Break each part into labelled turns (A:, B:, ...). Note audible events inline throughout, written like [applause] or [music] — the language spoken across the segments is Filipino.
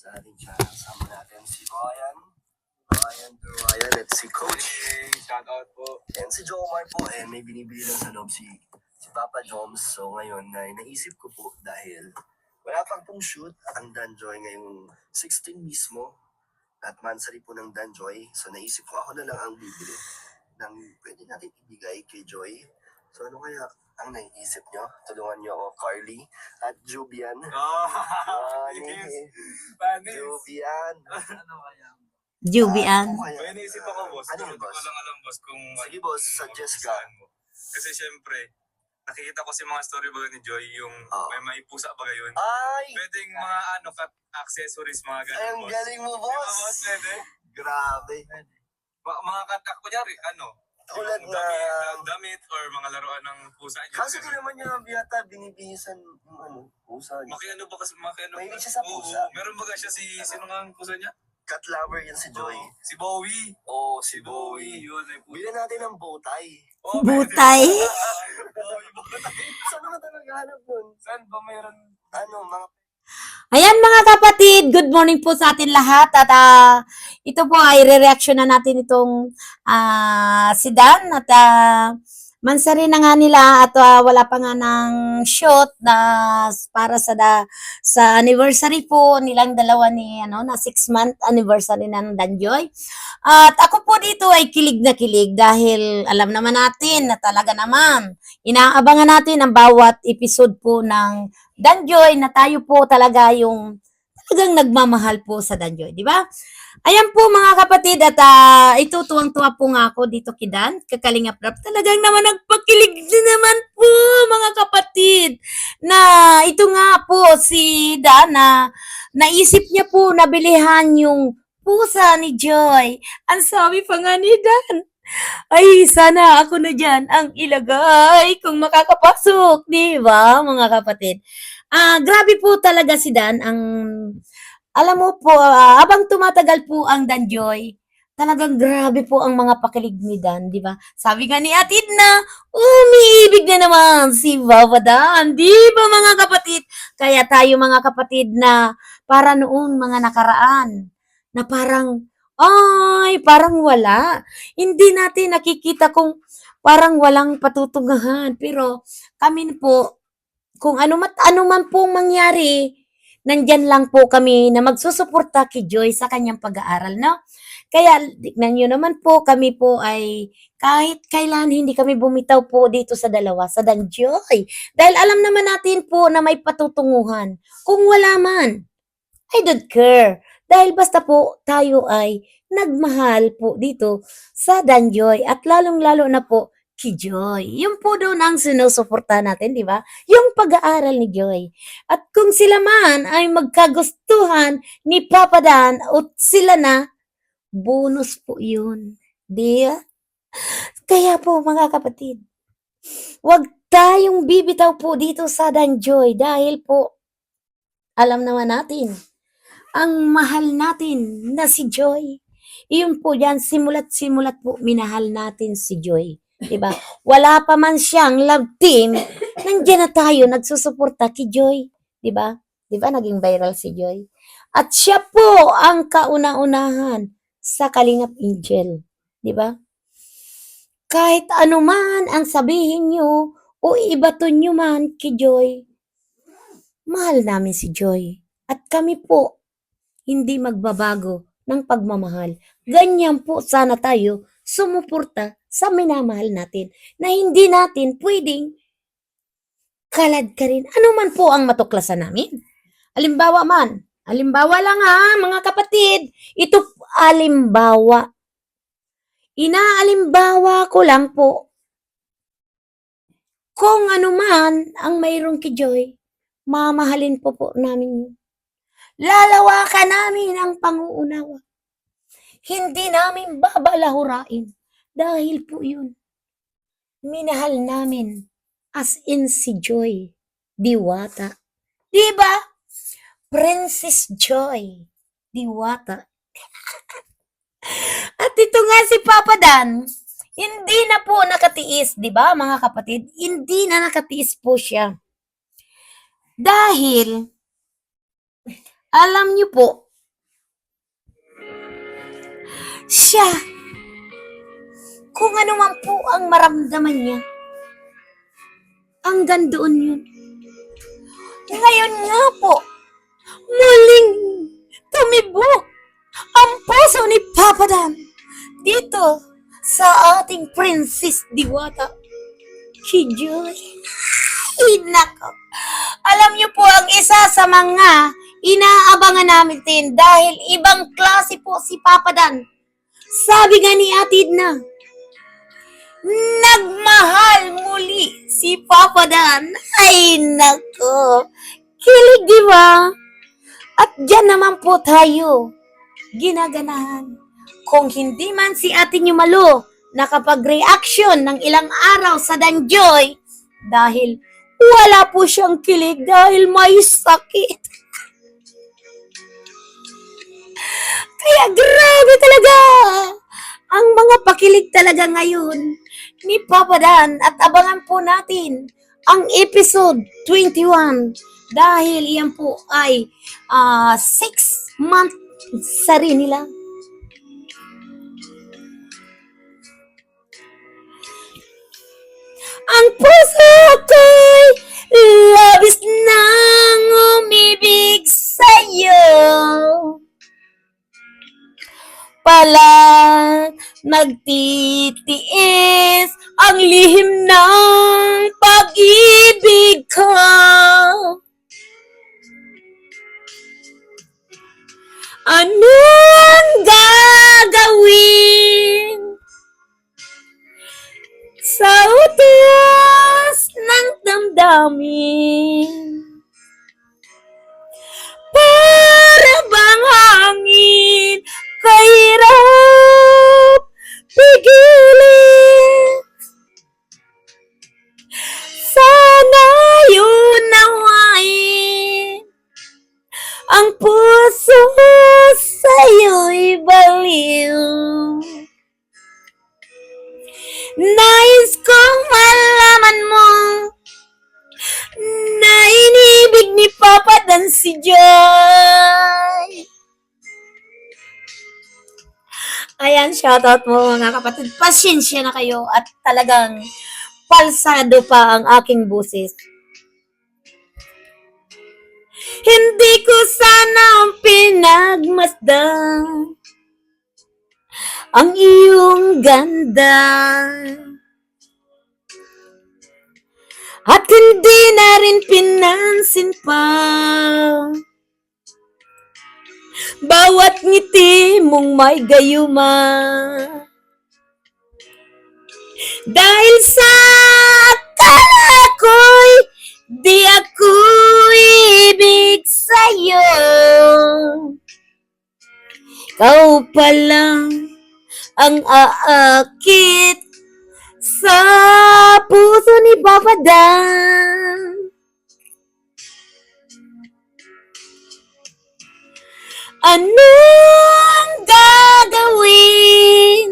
A: sa ating channel. Sama natin si Ryan. Ryan to Ryan at si Coach.
B: Shout out po.
A: And si Jomar po, eh, may binibili lang sa loob si, si Papa Joms. So ngayon, na naisip ko po dahil wala pang pong shoot ang Danjoy ngayong 16 mismo at mansari po ng Danjoy. So naisip ko ako na lang ang bibili ng pwede natin ibigay kay Joy. So ano kaya ang naisip nyo? Tulungan nyo ako, Carly at Jubian.
B: Oh, Panis.
A: Jubian.
B: Ano kaya?
C: Jubian.
A: Ano kaya?
B: May naisip ako, boss.
A: Ano
B: Ano
A: yun, boss?
B: ko lang alam, boss, kung...
A: Sige, boss, suggest ka.
B: mo. Kasi syempre, nakikita ko si mga story baga ni Joy, yung
A: Oo.
B: may maipusa ba yun.
A: Ay!
B: Pwedeng mga ano, cut accessories, mga ganun,
A: Ay, ang
B: boss.
A: galing mo,
B: Di ba, boss?
A: boss!
B: Pwede.
A: Grabe.
B: Ma- mga ah, kunyari, ano,
A: Tulad
B: yung
A: na...
B: damit, damit, or mga laruan ng pusa niya.
A: Kaso di naman niya biyata binibihisan yung ano, pusa niya.
B: Makiano ba kasi, makiano
A: Mahilig siya sa
B: Oo,
A: pusa.
B: meron ba siya si, sino nga ang pusa niya?
A: Cat lover yan si Joy.
B: Oo, Si Bowie.
A: Oo,
B: Si Bowie, yun. Ay, pusa.
A: Bilhan natin ng bowtie.
B: Oh,
C: Butay?
B: Bowie, butay.
A: Saan naman talaga hanap nun?
B: Saan ba mayroon?
A: Ano, mga...
C: Ayan mga kapatid, good morning po sa atin lahat at ah, ito po ay re-reaction na natin itong ah, si Dan at uh, mansari na nga nila at ah, wala pa nga ng shoot na para sa da, sa anniversary po nilang dalawa ni ano na 6 month anniversary ng Danjoy. At ako po dito ay kilig na kilig dahil alam naman natin na talaga naman inaabangan natin ang bawat episode po ng Danjoy na tayo po talaga yung talagang nagmamahal po sa Danjoy, di ba? Ayan po mga kapatid at ah, ito tuwang-tuwa po nga ako dito kay Dan, kakalingap rap. Talagang naman nagpakilig din naman po mga kapatid na ito nga po si Dan na naisip niya po na bilihan yung pusa ni Joy. Ang sabi pa nga ni Dan, ay, sana ako na dyan ang ilagay kung makakapasok, di ba, mga kapatid? Ah, grabe po talaga si Dan ang alam mo po, ah, habang tumatagal po ang Danjoy, talagang grabe po ang mga pakilig ni Dan, di ba? Sabi nga ni Atid na, umiibig na naman si Baba Dan, di ba mga kapatid? Kaya tayo mga kapatid na para noon mga nakaraan, na parang, ay, parang wala. Hindi natin nakikita kung parang walang patutungahan. Pero kami po, kung ano, mat, ano man pong mangyari, nandyan lang po kami na magsusuporta kay Joy sa kanyang pag-aaral, no? Kaya, tignan nyo naman po, kami po ay kahit kailan hindi kami bumitaw po dito sa dalawa, sa Danjoy. Dahil alam naman natin po na may patutunguhan. Kung wala man, I don't care. Dahil basta po tayo ay nagmahal po dito sa Danjoy at lalong-lalo na po kay Joy. Yung po doon ang sinusuporta natin, di ba? Yung pag-aaral ni Joy. At kung sila man ay magkagustuhan ni Papa Dan o sila na, bonus po yun. Di ba? Kaya po mga kapatid, wag tayong bibitaw po dito sa Danjoy dahil po alam naman natin ang mahal natin na si Joy. Iyon po yan, simulat-simulat po, minahal natin si Joy. 'Di ba? Wala pa man siyang love team, nandiyan na tayo, nagsusuporta kay Joy. 'Di ba? 'Di ba naging viral si Joy? At siya po ang kauna-unahan sa Kalingap Angel. 'Di ba? Kahit ano man ang sabihin nyo o ibaton nyo man kay Joy, mahal namin si Joy. At kami po, hindi magbabago ng pagmamahal. Ganyan po sana tayo sumuporta sa minamahal natin na hindi natin pwedeng kalad ka rin. Ano man po ang matuklasan namin. Alimbawa man. Alimbawa lang ha, mga kapatid. Ito alimbawa. Inaalimbawa ko lang po. Kung ano man ang mayroong kay Joy, mamahalin po po namin yun. Lalawakan namin ang panguunawa. Hindi namin babalahurain dahil po yun. Minahal namin as in si Joy Diwata. Diba? Princess Joy Diwata. [laughs] At ito nga si Papa Dan, hindi na po nakatiis, di ba mga kapatid? Hindi na nakatiis po siya. Dahil, alam niyo po, siya. Kung ano man po ang maramdaman niya, hanggang doon yun. Ngayon nga po, muling tumibok ang puso ni Papa Dan dito sa ating Princess Diwata. Si Joy. Ay, nako. Alam niyo po ang isa sa mga inaabangan namin din dahil ibang klase po si Papa Dan. Sabi nga ni Ate Edna, nagmahal muli si Papa Dan. Ay, nako. Kilig, di ba? At dyan naman po tayo, ginaganahan. Kung hindi man si Ate Nyumalo nakapag-reaction ng ilang araw sa Danjoy dahil wala po siyang kilig dahil may sakit. Kaya grabe talaga ang mga pakilig talaga ngayon ni Papa Dan at abangan po natin ang episode 21 dahil yan po ay 6 month sa rin nila. Ang puso ko'y labis nang umibig sa'yo. Pala nagtitiis ang lihim ng Joy. Ayan, shoutout mo mga kapatid. Pasensya na kayo at talagang palsado pa ang aking busis. Hindi ko sana pinagmasdan ang iyong ganda. At hindi na rin pinansin pa bawat ngiti mong may gayuma. Dahil sa akala di ako ibig sa'yo. Ikaw pa lang ang aakit sa puso ni Papa Anong gagawin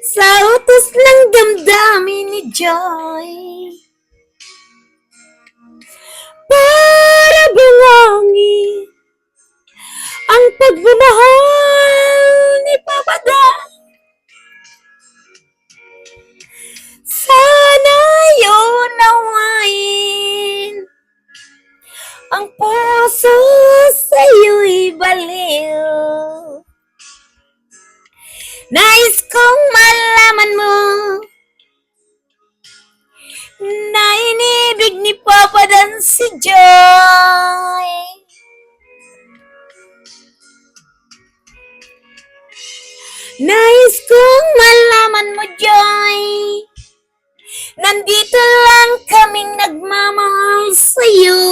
C: sa utos ng damdamin ni Joy? Para si Joy. Nais kong malaman mo, Joy. Nandito lang kaming nagmamahal sa'yo.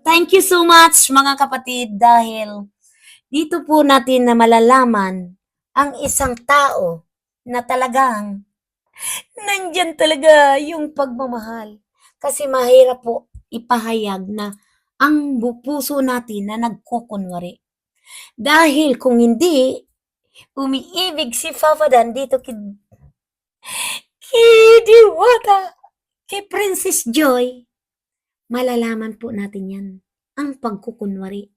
C: Thank you so much, mga kapatid, dahil dito po natin na malalaman ang isang tao na talagang nandyan talaga yung pagmamahal. Kasi mahirap po ipahayag na ang puso natin na nagkukunwari. Dahil kung hindi, umiibig si Papa Dan dito kay, kay Diwata, kay Princess Joy, malalaman po natin yan. ang pagkukunwari.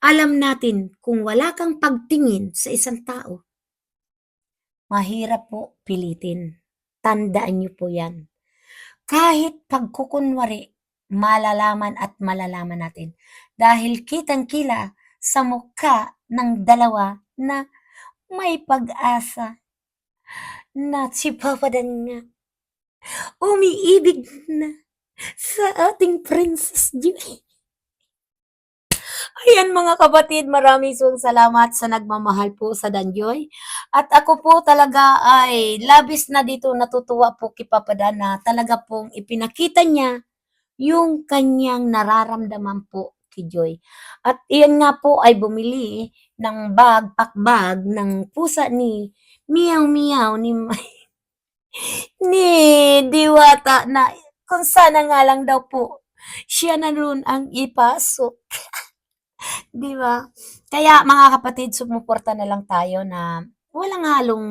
C: Alam natin kung wala kang pagtingin sa isang tao, mahirap po pilitin. Tandaan niyo po yan. Kahit pagkukunwari, malalaman at malalaman natin. Dahil kitang-kila sa mukha ng dalawa na may pag-asa na si Papa Dan nga umiibig na sa ating Princess Joy. Ayan mga kapatid, maraming song salamat sa nagmamahal po sa Danjoy. At ako po talaga ay labis na dito natutuwa po kay Papa Dan talaga pong ipinakita niya yung kanyang nararamdaman po kay Joy. At iyan nga po ay bumili ng bag, pakbag ng pusa ni Meow Meow ni [laughs] ni Diwata na kung sana nga lang daw po siya na rin ang ipasok. [laughs] [laughs] Di ba? Kaya mga kapatid, sumuporta na lang tayo na walang halong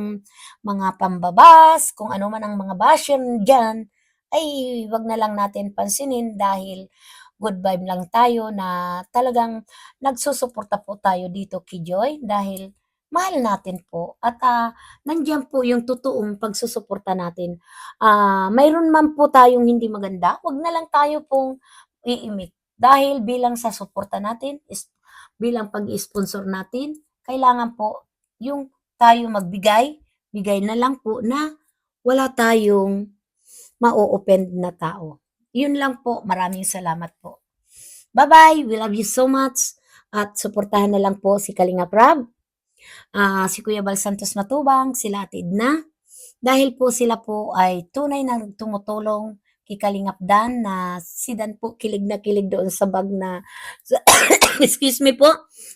C: mga pambabas, kung ano man ang mga basher dyan, ay wag na lang natin pansinin dahil good vibe lang tayo na talagang nagsusuporta po tayo dito kay Joy dahil mahal natin po at ah, nandiyan po yung totoong pagsusuporta natin. Ah, mayroon man po tayong hindi maganda, wag na lang tayo pong iimik dahil bilang sa suporta natin is bilang pag-sponsor natin, kailangan po yung tayo magbigay, bigay na lang po na wala tayong ma-offend na tao. Yun lang po. Maraming salamat po. Bye-bye. We love you so much. At suportahan na lang po si Kalinga Prab, ah, si Kuya Bal Santos Matubang, sila Ate Edna. Dahil po sila po ay tunay na tumutulong kay Kalingap Dan na si Dan po kilig na kilig doon sa bag na [coughs] excuse me po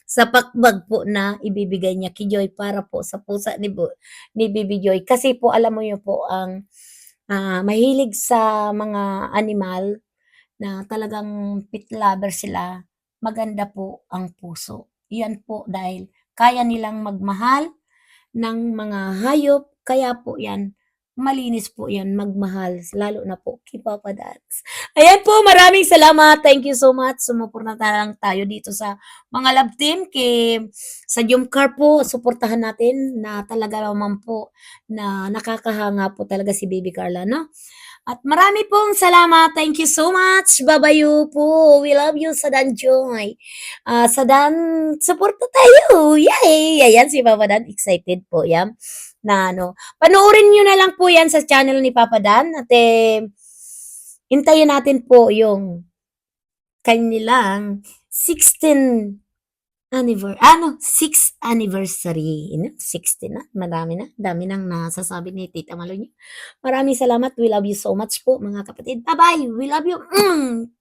C: sa pakbag po na ibibigay niya kay Joy para po sa pusa ni, Bu- ni Bibi Joy. Kasi po alam mo yun po ang ah, mahilig sa mga animal na talagang pet lover sila, maganda po ang puso. Yan po dahil kaya nilang magmahal ng mga hayop, kaya po yan, malinis po yan, magmahal, lalo na po kay Papa Dance. Ayan po, maraming salamat. Thank you so much. Sumuporta lang tayo dito sa mga love team. Kay, sa Jumcar po, suportahan natin na talaga naman po na nakakahanga po talaga si Baby Carla, no? At marami pong salamat. Thank you so much. Babayu po. We love you, Sadan Joy. Ah, Sadan, suporta tayo. Yay! Ayan, si Papa Dan. Excited po yan. Na ano. Panoorin nyo na lang po yan sa channel ni Papa Dan. At eh, hintayin natin po yung kanilang 16 anniversary, ano, 6th anniversary. Ina, 60 na, marami na, dami nang nasasabi ni Tita Malo. Maraming salamat, we love you so much po mga kapatid. Bye-bye, we love you. Mm!